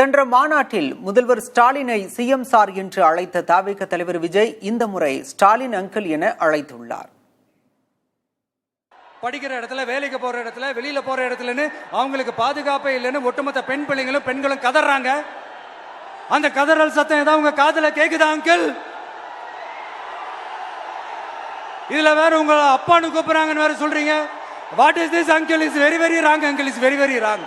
சென்ற மாநாட்டில் முதல்வர் ஸ்டாலினை சிஎம் சார் என்று அழைத்த தாவேக தலைவர் விஜய் இந்த முறை ஸ்டாலின் அங்கிள் என அழைத்துள்ளார். படிக்கிற இடத்துல வேலைக்கு போற இடத்துல வெளியில போற இடத்துலன்னு அவங்களுக்கு பாதுகாப்பே இல்லைன்னு ஒட்டுமொத்த பெண் பிள்ளைங்களும் பெண்களும் கதறாங்க. அந்த கதறல் சத்தம் ஏதாவது உங்க காதல கேக்குதா அங்கிள்? இதுல வேற உங்க அப்பான்னு கூப்பிடுறாங்கன்னு வேற சொல்றீங்க. What is this uncle is very very wrong uncle is very very wrong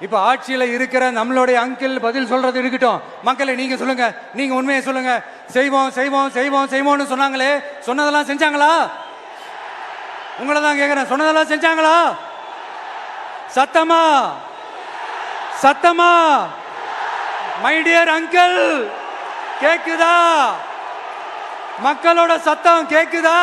இப்ப ஆட்சியில இருக்கிற நம்மளுடைய அங்கிள் பதில் சொல்றது இருக்கட்டும். மக்களை நீங்க சொல்லுங்க. நீங்க உண்மையை சொல்லுங்க. செய்வோம் செய்வோம் செய்வோம் செய்வோம்னு சொன்னாங்களே சொன்னதெல்லாம் செஞ்சாங்களா? உங்களை தான் கேக்குறேன். சொன்னதெல்லாம் செஞ்சாங்களா? சத்தமா? சத்தமா? மை டியர் அங்கிள் கேக்குதா? மக்களோட சத்தம் கேக்குதா?